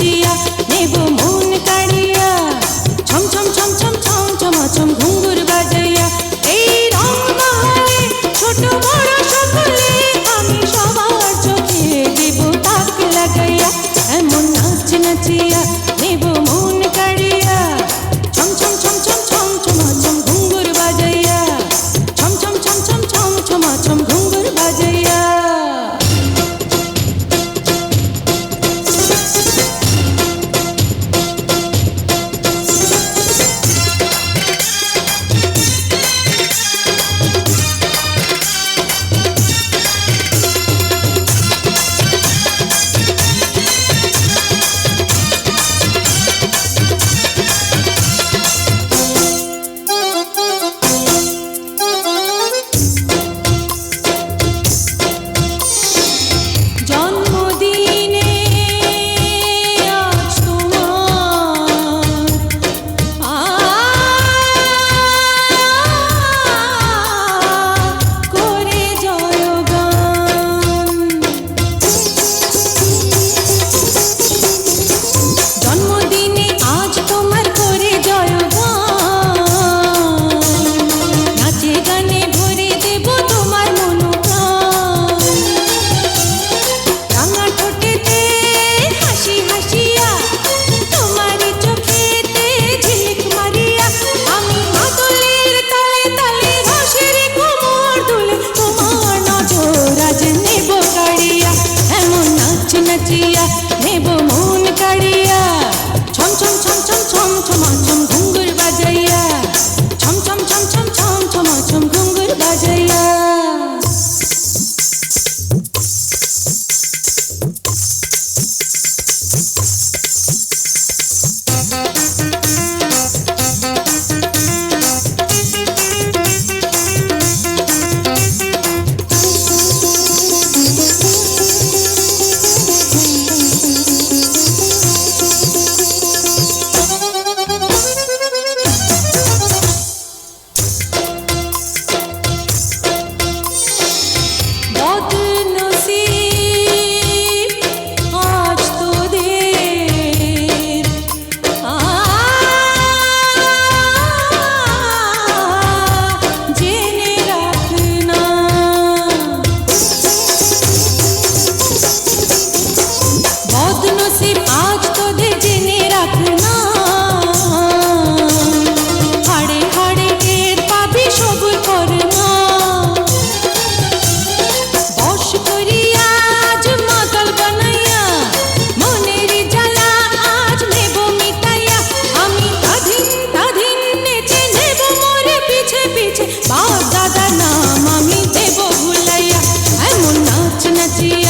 সাজিয়া নেব মন কাড়িয়া। ছম ছম ছম ছম ছম ছম ছম ঘুঙ্গুর বাজাইয়া। এই রং বাহারে ছোট বড় সকলে আমি সবার চোখে দেব তাক লাগাইয়া। এমন নাচ নাচিয়া নাচিয়া নেব মন কাড়িয়া। ছম ছম ছম ছম ছম ছম ছম ঘুঙ্গুর বাজাইয়া। ভালোবাসি আজ তোদের জেনে রাখ না হাড়ে হাড়ে টের পাবি সবুর কর না বস করি আজ মাতাল বানাইয়া, মনের জ্বালা আজ নেব মিটাইয়া। আমি তাধিন তাধিন নেচে নেব মোরে পিছে পিছে। বাপ দাদা নাম আমি দেব ভুলাইয়া। এমন নাচ নাচিয়া